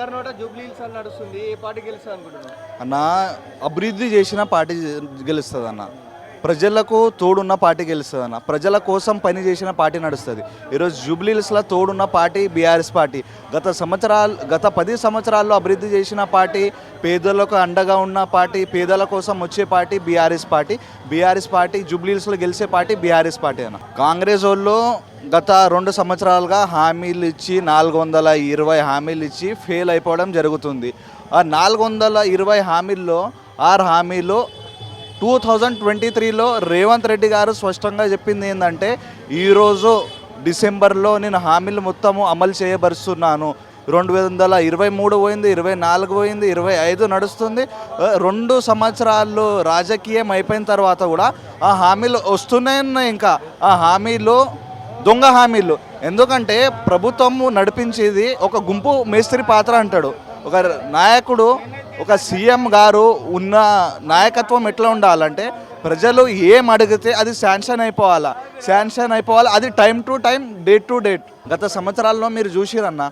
అందరి నోట Jubilee hills అని నడుస్తుంది ఏ పార్టీ గెలుస్తుంది అన్న అభివృద్ధి చేసిన పార్టీ గెలుస్తుంది అన్న ప్రజలకు తోడున్న పార్టీ గెలుస్తుంది అన్న. ప్రజల కోసం పని చేసిన పార్టీ నడుస్తుంది. ఈరోజు జూబ్లీహిల్స్లో తోడున్న పార్టీ బీఆర్ఎస్ పార్టీ. గత సంవత్సరాలు గత పది సంవత్సరాల్లో అభివృద్ధి చేసిన పార్టీ పేదలకు అండగా ఉన్న పార్టీ పేదల కోసం వచ్చే party BRS party. BRS party జూబ్లీహిల్స్లో గెలిచే పార్టీ బీఆర్ఎస్ పార్టీ అన్న. కాంగ్రెస్ వాళ్ళు గత రెండు సంవత్సరాలుగా హామీలు ఇచ్చి నాలుగు వందల ఇరవై హామీలు ఇచ్చి ఫెయిల్ అయిపోవడం జరుగుతుంది. ఆ నాలుగు వందల ఇరవై హామీల్లో ఆరు హామీలు టూ థౌజండ్ ట్వంటీ త్రీలో రేవంత్ రెడ్డి గారు స్పష్టంగా చెప్పింది ఏంటంటే ఈరోజు డిసెంబర్లో నేను హామీలు మొత్తము అమలు చేయబరుస్తున్నాను. రెండు వందల ఇరవై మూడు పోయింది ఇరవై నాలుగు పోయింది ఇరవై ఐదు నడుస్తుంది. రెండు సంవత్సరాలు రాజకీయం అయిపోయిన తర్వాత కూడా ఆ హామీలు వస్తున్నాయి ఉన్నాయి ఇంకా. ఆ హామీలు దొంగ హామీలు. ఎందుకంటే ప్రభుత్వము నడిపించేది ఒక గుంపు మేస్త్రి పాత్ర అంటాడు. ఒక నాయకుడు ఒక సీఎం గారు ఉన్న నాయకత్వం ఎట్లా ఉండాలంటే ప్రజలు ఏం అడిగితే అది శాంక్షన్ అయిపోవాలా. శాంక్షన్ అయిపోవాలి. అది time to time date to date. గత సంవత్సరాల్లో మీరు చూసిరన్న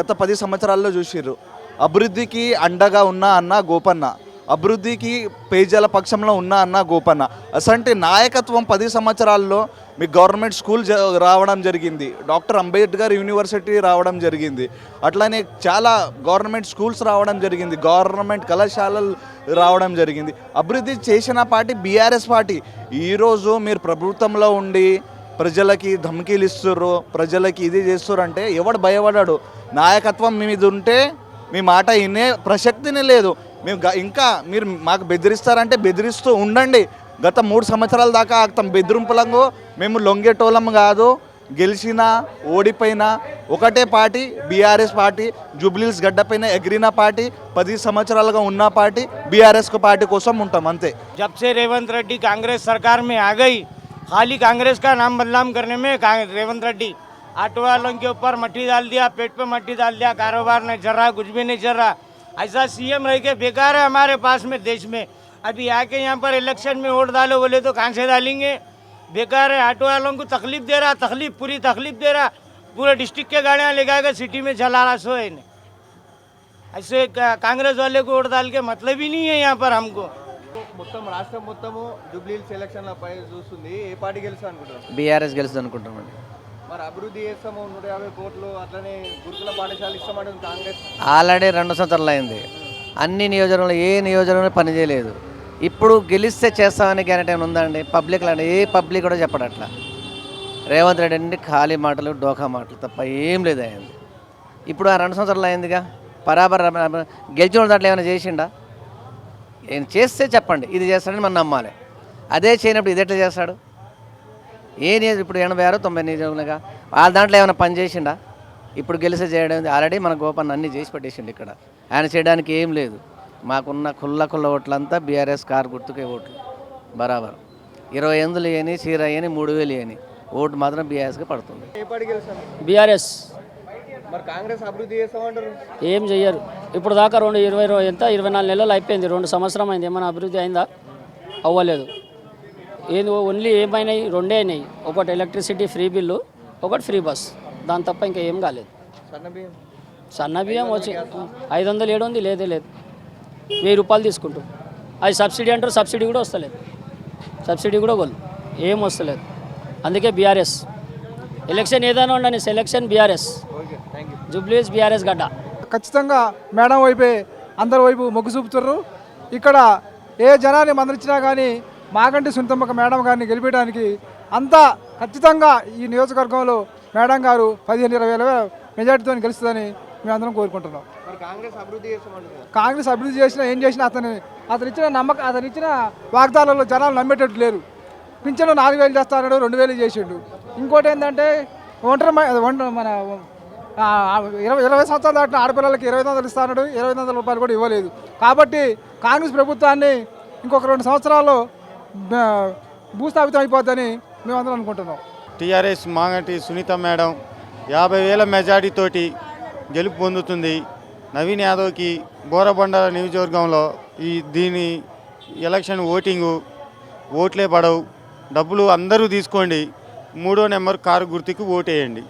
గత పది సంవత్సరాల్లో చూసిర్రు. అభివృద్ధికి అండగా ఉన్న అన్న గోపన్న. అభివృద్ధికి పేజీల పక్షంలో ఉన్నా అన్న గోపన్న. అసంటి నాయకత్వం పది సంవత్సరాల్లో మీ గవర్నమెంట్ స్కూల్ జ- రావడం జరిగింది. డాక్టర్ అంబేద్కర్ యూనివర్సిటీ రావడం జరిగింది. అట్లానే చాలా గవర్నమెంట్ స్కూల్స్ రావడం జరిగింది. గవర్నమెంట్ కళాశాలలు రావడం జరిగింది. అభివృద్ధి చేసిన పార్టీ బీఆర్ఎస్ పార్టీ. ఈరోజు మీరు ప్రభుత్వంలో ఉండి ప్రజలకి ధమ్కీలు ఇస్తుర్రు ప్రజలకి ఇది చేస్తుర్రు అంటే ఎవడు భయపడాడు. నాయకత్వం మీద ఉంటే మీ మాట వినే ప్రసక్తిని లేదు. మేము గ- ఇంకా మీరు మాకు బెదిరిస్తారంటే బెదిరిస్తూ ఉండండి గత మూడు సంవత్సరాల దాకా ఆగుతాం బెదిరింపులంగు మేము లొంగేటోళ్ళం కాదు గెలిచినా ఓడిపోయినా ఒకటే పార్టీ బీఆర్ఎస్ పార్టీ జూబ్లీస్ గడ్డపైన ఎగిరిన పార్టీ పది సంవత్సరాలుగా ఉన్న పార్టీ బీఆర్ఎస్ పార్టీ కోసం ఉంటాం అంతే जब से रेवंत रेड्डी कांग्रेस सरकार में आ गई खाली कांग्रेस का नाम बदनाम करने में कांग- रेवंत रेड्डी ऑटो वालों के ऊपर मट्टी डाल दिया पेट पे मट्टी डाल दिया कारोबार नहीं चल रहा कुछ भी नहीं चल रहा ऐसा सीएम रह के बेकार है हमारे पास में देश में अभी आके यहाँ पर इलेक्शन में वोट डालो बोले तो कहाँ से डालेंगे बेकार है ऑटो वालों को तकलीफ दे रहा तकलीफ पूरी तकलीफ दे रहा पूरे डिस्ट्रिक्ट के गाड़ियाँ लेकर के सिटी में चला रहा सो है नहीं ऐसे का- कांग्रेस वाले को वोट डाल के मतलब ही नहीं है यहाँ पर हमको మొత్తం రాష్ట్రం మొత్తము జూబ్లీ హిల్స్ ఎలక్షన్ల పై చూస్తుంది ఏ పార్టీ గెలుస్తుంది అనుకుంటున్నావు బీఆర్ఎస్ గెలుస్తుంది అనుకుంటున్నామండి మరి అభివృద్ధి చేస్తాము నూట యాభై కోట్లు అట్లనే గురుకుల పాఠశాల ఇస్తామంటుంది కాంగ్రెస్. ఆల్రెడీ రెండు సంవత్సరాలు అయింది. అన్ని నియోజకవర్గంలో ఏ నియోజకవర్గంలో పని చేయలేదు. ఇప్పుడు గెలిస్తే చేస్తామని గ్యారెంటీ ఏమైనా ఉందండి? పబ్లిక్ లాంటి ఏ పబ్లిక్ కూడా చెప్పడు అట్లా. రేవంత్ రెడ్డి అండి ఖాళీ మాటలు డోకా మాటలు తప్ప ఏం లేదు అయింది ఇప్పుడు ఆ రెండు సంవత్సరాలు అయిందిగా. బరాబర్ గెలిచిన దాంట్లో ఏమైనా చేసిండా? ఏం చేస్తే చెప్పండి. ఇది చేస్తాడని మనం నమ్మాలి. అదే చేయనప్పుడు ఇది ఎట్లా చేస్తాడు? ఏ నియోజక ఇప్పుడు ఎనభై ఆరు తొంభై నియోజకవర్గంగా వాళ్ళ దాంట్లో ఏమైనా పని చేసిండా? ఇప్పుడు గెలిసే చేయడం ఆల్రెడీ మన గోపన్న అన్ని చేసి పెట్టేసిండు ఇక్కడ. ఆయన చేయడానికి ఏం లేదు. మాకున్న కుల్ల కుల్ల ఓట్లంతా బీఆర్ఎస్ కారు గుర్తుకే ఓట్లు. బరాబర్. ఇరవై ఎనిమిదిలు వేయని చీర వేయని మూడు వేలు వేయని ఓటు మాత్రం బీఆర్ఎస్కి పడుతుంది. బీఆర్ఎస్. మరి కాంగ్రెస్ అభివృద్ధి చేస్తామంటారు. ఏం చెయ్యరు. ఇప్పుడు దాకా రెండు ఇరవై ఎంత? ఇరవై నాలుగు నెలలు అయిపోయింది. రెండు సంవత్సరం అయింది. ఏమైనా అభివృద్ధి అయిందా? అవ్వలేదు. ఏది ఓన్లీ ఏమైనాయి? రెండే అయినాయి. ఒకటి ఎలక్ట్రిసిటీ ఫ్రీ బిల్లు ఒకటి ఫ్రీ బస్ దాని తప్ప ఇంకా ఏం కాలేదు. సన్న బియ్యం? సన్న బియ్యం వచ్చి ఐదు వందలు ఏడు ఉంది లేదే లేదు. వెయ్యి రూపాయలు తీసుకుంటూ. అది సబ్సిడీ అంటారు సబ్సిడీ కూడా వస్తలేదు. సబ్సిడీ కూడా గోల్ ఏం వస్తలేదు. అందుకే బీఆర్ఎస్ ఎలక్షన్ ఏదైనా ఉండని సెలక్షన్ బీఆర్ఎస్ జూబ్లీస్ బీఆర్ఎస్ గడ్డ. ఖచ్చితంగా మేడం వైపే అందరి వైపు మొగ్గు చూపుతారు ఇక్కడ ఏ జనాన్ని మందలించినా కానీ మాగంటి సునీతమ్మక మేడం గారిని గెలిపించడానికి అంతా ఖచ్చితంగా ఈ నియోజకవర్గంలో మేడం గారు పదిహేను ఇరవై వేల మెజార్టీతో గెలుస్తుందని మేమందరం కోరుకుంటున్నాం. కాంగ్రెస్ అభివృద్ధి చేస్తామంటారు కాంగ్రెస్ అభివృద్ధి చేసినా ఏం చేసినా అతని అతను ఇచ్చిన నమ్మకం అతను ఇచ్చిన వాగ్దానాల్లో జనాలు నమ్మేటట్టు లేరు. పింఛను నాలుగు వేలు చేస్తాడు రెండు వేలు చేసిండు. ఇంకోటి ఏంటంటే ఒంటరి మన ఇరవై ఇరవై సంవత్సరాలు దాటిన ఆడపిల్లలకి ఇరవై వందలు ఇస్తాడు ఇరవై వందల రూపాయలు కూడా ఇవ్వలేదు. కాబట్టి కాంగ్రెస్ ప్రభుత్వాన్ని ఇంకొక రెండు సంవత్సరాల్లో భూస్థాపితం అయిపోద్దని మేమందరం అనుకుంటున్నాం. టీఆర్ఎస్ మాగంటి సునీత మేడం యాభై వేల మెజార్టీతోటి గెలుపు పొందుతుంది. నవీన్ యాదవ్కి బోరబండ నియోజకవర్గంలో ఈ దీని ఎలక్షన్ ఓటింగు ఓట్లే పడవు. డబ్బులు అందరూ తీసుకోండి. మూడో నెంబర్ కారు గుర్తుకు ఓటేయండి.